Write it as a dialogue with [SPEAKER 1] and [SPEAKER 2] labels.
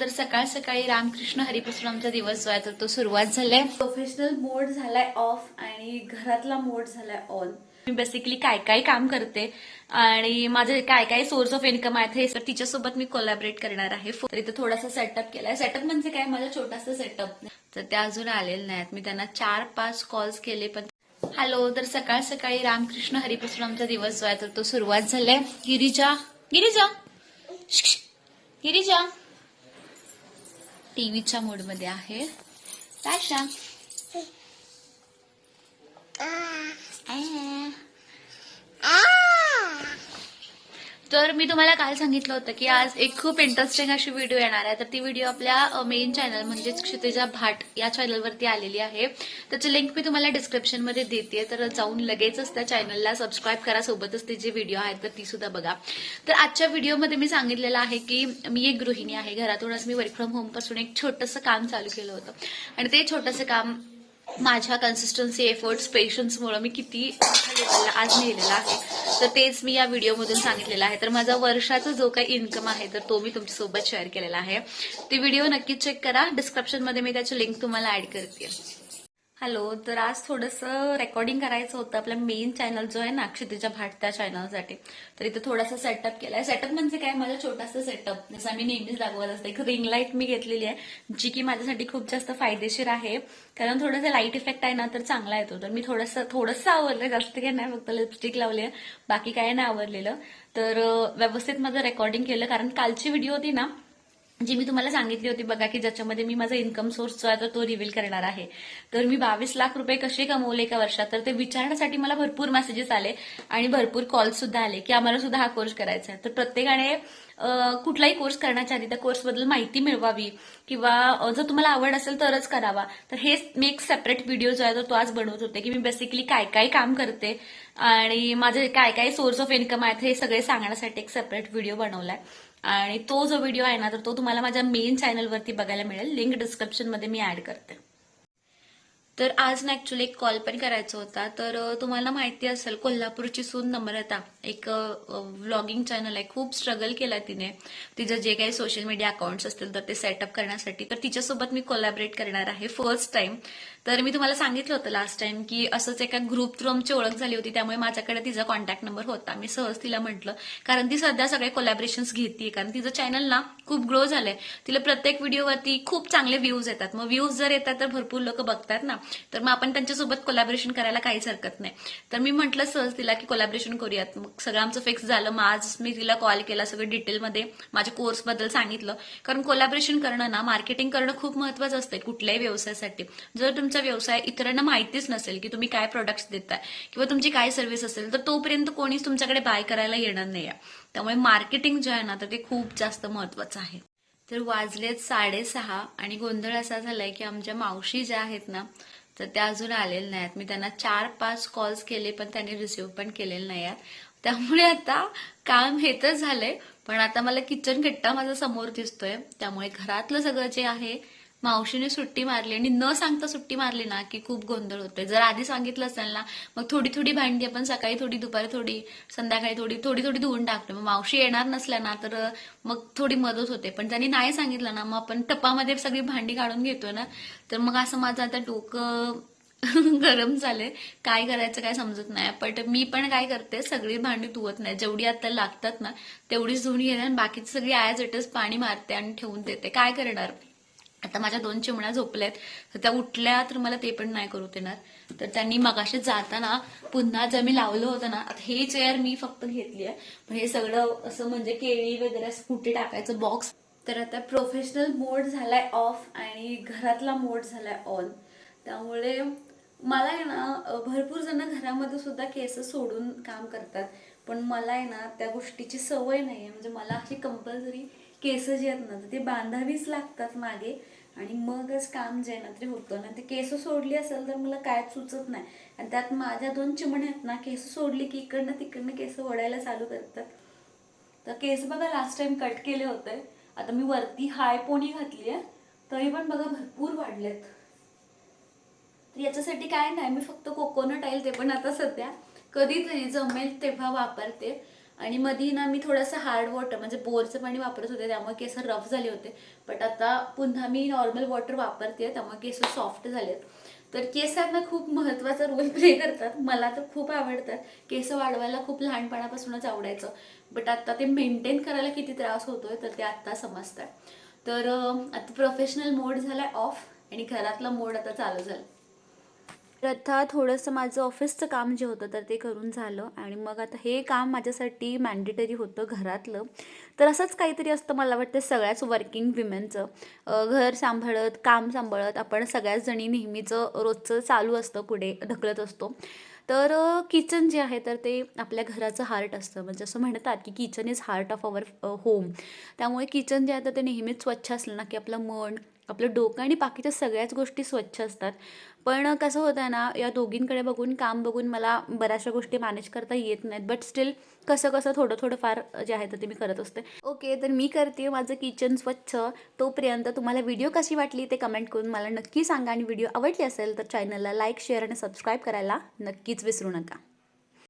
[SPEAKER 1] तर सकाळ सकाळी रामकृष्ण हरिपासून आमचा दिवस जो आहे तर तो सुरुवात झालाय.
[SPEAKER 2] प्रोफेशनल मोड झालाय ऑफ आणि घरातला मोड झालाय ऑन
[SPEAKER 1] मी बेसिकली काय काय काम करते आणि माझे काय काय सोर्स ऑफ इन्कम आहेत हे सर तिच्यासोबत मी कोलॅबरेट करणार आहे. तर इथे थोडासा सेटअप केलाय. सेटअप म्हणजे काय? माझा छोटासा सेटअप तर त्या अजून आलेले नाहीत. मी त्यांना चार पाच कॉल्स केले पण हॅलो तर सकाळ सकाळी रामकृष्ण हरिपासून आमचा दिवस जो आहे तर तो सुरुवात झालाय. गिरिजा गिरिजा. गिरिजा. टीव्हीच्या मोडमध्ये आहे. ताशा तर मी तुम्हाला काल सांगितलं होतं की आज एक खूप इंटरेस्टिंग अशी व्हिडिओ येणार आहे. तर ती व्हिडिओ आपल्या मेन चॅनल म्हणजेच क्षितिजा भाट या चॅनलवरती आलेली आहे. त्याची लिंक मी तुम्हाला डिस्क्रिप्शनमध्ये देते तर जाऊन लगेचच त्या चॅनलला सबस्क्राईब करा. सोबतच ते जे व्हिडिओ आहेत तर ती सुद्धा बघा. तर आजच्या व्हिडिओमध्ये मी सांगितलेलं आहे की मी एक गृहिणी आहे. घरातूनच मी वर्क फ्रॉम होमपासून एक छोटंसं काम चालू केलं होतं. आणि ते छोटंसं काम माझ्या कन्सिस्टन्सी एफर्ट्स पेशन्समुळे मी किती लेवलला आज नेलेला आहे. तर तेच मी या व्हिडिओमधून सांगितलेलं आहे. तर माझा वर्षाचा जो काही इन्कम आहे तर तो मी तुमच्यासोबत शेअर केलेला आहे. ती व्हिडिओ नक्कीच चेक करा. डिस्क्रिप्शनमध्ये मी त्याची लिंक तुम्हाला ऍड करते. हॅलो तर आज थोडंसं रेकॉर्डिंग करायचं होतं. आपला मेन चॅनल जो आहे ना क्षितिजा भाट त्या चॅनलसाठी तर इथे थोडासा सेटअप केलाय. सेटअप म्हणजे काय? माझा छोटासा सेटअप जसं मी नेहमीच दाखवत असते एक रिंग लाइट मी घेतलेली आहे जी की माझ्यासाठी खूप जास्त फायदेशीर आहे. कारण थोडासा लाइट इफेक्ट आहे ना तर चांगला येतो. तर मी थोडंसं थोडंसं आवरलं जास्त काय नाही फक्त लिपस्टिक लावली आहे. बाकी काय नाही आवरलेलं. तर व्यवस्थित माझं रेकॉर्डिंग केलं. कारण कालची व्हिडिओ होती ना जी मी तुम्हाला सांगितली होती बघा की ज्याच्यामध्ये मी माझा इन्कम सोर्स जो आहे तर तो रिव्हील करणार आहे. तर मी बावीस लाख रुपये कसे कमवले एका वर्षात? तर ते विचारण्यासाठी मला भरपूर मेसेजेस आले आणि भरपूर कॉल सुद्धा आले की आम्हाला सुद्धा हा कोर्स करायचा आहे. तर प्रत्येकाने कुठलाही कोर्स करण्याच्या आधी त्या कोर्सबद्दल माहिती मिळवावी किंवा जर तुम्हाला आवड असेल तरच करावा. तर हेच मी एक सेपरेट व्हिडिओ जो आहे तो तो आज बनवत होते की मी बेसिकली काय काय काम करते आणि माझे काय काय सोर्स ऑफ इन्कम आहेत हे सगळे सांगण्यासाठी एक सेपरेट व्हिडिओ बनवलाय. आणि तो जो व्हिडिओ आहे ना तर तो तुम्हाला माझ्या मेन चॅनलवरती बघायला मिळेल. लिंक डिस्क्रिप्शनमध्ये मी ऍड करते. तर आज ना ऍक्च्युली एक कॉल पण करायचा होता. तर तुम्हाला माहिती असेल कोल्हापूरची सून नम्रता एक व्लॉगिंग चॅनल आहे. खूप स्ट्रगल केला तिने. तिचं जे काही सोशल मीडिया अकाउंट्स असतील तर ते सेटअप करण्यासाठी. तर तिच्यासोबत मी कोलॅबरेट करणार आहे फर्स्ट टाइम तर मी तुम्हाला सांगितलं होतं लास्ट टाइम की असंच एका ग्रुप थ्रू आमची ओळख झाली होती त्यामुळे माझ्याकडे तिचा कॉन्टॅक्ट नंबर होता. मी सहज तिला म्हटलं कारण ती सध्या सगळे कोलॅबरेशन्स घेते कारण तिचं चॅनल ना खूप ग्रो झालंय. तिला प्रत्येक व्हिडिओवरती खूप चांगले व्ह्यूज येतात. मग व्ह्यूज जर येतात तर भरपूर लोक बघतात ना. तर मग आपण त्यांच्यासोबत कोलॅबरेशन करायला काहीच हरकत नाही. तर मी म्हटलं सहज तिला की कोलॅबरेशन करूयात. मग सगळं आमचं फिक्स झालं. मग आज मी तिला कॉल केला सगळं डिटेलमध्ये माझ्या कोर्सबद्दल सांगितलं. कारण कोलॅबरेशन करणं ना मार्केटिंग करणं खूप महत्वाचं असतं कुठल्याही व्यवसायासाठी. जर तुमचं व्यवसाय इतरांना माहितीच नसेल की तुम्ही काय प्रोडक्ट्स देताय किंवा तुमची काय सर्व्हिस असेल तर तोपर्यंत कोणीच तुमच्याकडे बाय करायला येणार नाही. त्यामुळे मार्केटिंग जे आहे ना तर ते खूप जास्त महत्वाचं आहे. तर वाजलेत साडेसहा आणि गोंधळ असा झालाय की आमच्या मावशी ज्या आहेत ना तर त्या अजून आलेल्या नाहीत. मी त्यांना चार पाच कॉल्स केले पण त्यांनी रिसिव्ह पण केलेले नाही आहेत. त्यामुळे आता काम हे तर झालंय पण आता मला किचन खट्टा माझा समोर दिसतोय. त्यामुळे घरातलं सगळं जे आहे मावशीने सुट्टी मारली आणि न सांगता सुट्टी मारली ना की खूप गोंधळ होतोय. जर आधी सांगितलं असेल ना मग थोडी थोडी भांडी आपण सकाळी थोडी दुपारी थोडी संध्याकाळी थोडी थोडी थोडी धुवून टाकतो. मग मावशी येणार नसल्या ना तर मग थोडी मदत होते. पण त्यांनी नाही सांगितलं ना मग आपण टपामध्ये सगळी भांडी काढून घेतो ना तर मग असं माझं आता डोकं गरम झाले काय करायचं काय समजत नाही. पण मी पण काय करते सगळी भांडी धुवत नाही. जेवढी आता लागतात ना तेवढीच धुवून घेते आणि बाकीची सगळी आयाजटच पाणी मारते आणि ठेवून देते. काय करणार? आता माझ्या दोन चिमण्या झोपल्यात. तर त्या उठल्या तर मला ते पण नाही करू देणार. तर त्यांनी मगाशी जाताना पुन्हा जर मी लावलं होतं ना आता हे चेअर मी फक्त घेतली आहे. पण हे सगळं असं म्हणजे केळी वगैरे कुठे टाकायचं बॉक्स
[SPEAKER 2] तर आता प्रोफेशनल मोड झालाय ऑफ आणि घरातला मोड झालाय ऑन त्यामुळे मला आहे ना भरपूर जण घरामध्ये सुद्धा केस सोडून काम करतात. पण मला आहे ना त्या गोष्टीची सवय नाही आहे म्हणजे मला अशी कंपल्सरी केस जे आहेत ना तर ते बांधावीच लागतात मागे आणि मगच काम जे आहे ना ते होतं. ना ते केस सोडली असेल तर मला काय सुचत नाही. आणि त्यात माझ्या दोन चिमण्या आहेत ना केस सोडली की इकडनं तिकडनं केस ओढायला चालू करतात. तर केस बघा लास्ट टाइम कट केले होते. आता मी वरती हाय पोनी घातली आहे तरी पण बघा भरपूर वाढलेत. तर याच्यासाठी काय नाही मी फक्त कोकोनट ऑइल ते पण आता सध्या कधीतरी जमेल तेव्हा वापरते. आणि मधी ना मी थोडंसं हार्ड वॉटर म्हणजे बोरचं पाणी वापरत होते त्यामुळे केस रफ झाले होते. बट आता पुन्हा मी नॉर्मल वॉटर वापरते त्यामुळे केस सॉफ्ट झाले आहेत तर केसांना खूप महत्त्वाचा रोल प्ले करतात. मला तर खूप आवडतात. केस वाढवायला खूप लहानपणापासूनच आवडायचं. बट आता ते मेंटेन करायला किती त्रास होतोय तर ते आत्ता समजतात तर आता प्रोफेशनल मोड झाला ऑफ आणि घरातला मोड आता चालू झाला तर आता थोडंसं माझं ऑफिसचं काम जे होतं तर ते करून झालं आणि मग आता हे काम माझ्यासाठी मॅन्डेटरी होतं घरातलं. तर असंच काहीतरी असतं मला वाटतं सगळ्याच वर्किंग विमेनचं घर सांभाळत काम सांभाळत आपण सगळ्याच जणी नेहमीचं रोजचं चालू असतं पुढे ढकलत असतो. तर किचन जे आहे तर ते आपल्या घराचं हार्ट असतं. म्हणजे असं म्हणतात की kitchen is heart of our home त्यामुळे किचन जे आहे तर ते नेहमीच स्वच्छ असलं ना की आपलं मन आपलं डोकं आणि बाकीच्या सगळ्याच गोष्टी स्वच्छ असतात. पण कसं होतं आहे ना या दोघींकडे बघून काम बघून मला बऱ्याचशा गोष्टी मॅनेज करता येत नाहीत. बट स्टील कसं कसं थोडं थोडं फार जे आहे तर ते मी करत असते. ओके तर मी करते. माझं किचन स्वच्छ. तोपर्यंत तुम्हाला व्हिडिओ कशी वाटली ते कमेंट करून मला नक्की सांगा. आणि व्हिडिओ आवडली असेल तर चॅनलला लाईक शेअर आणि सबस्क्राईब करायला नक्कीच विसरू नका.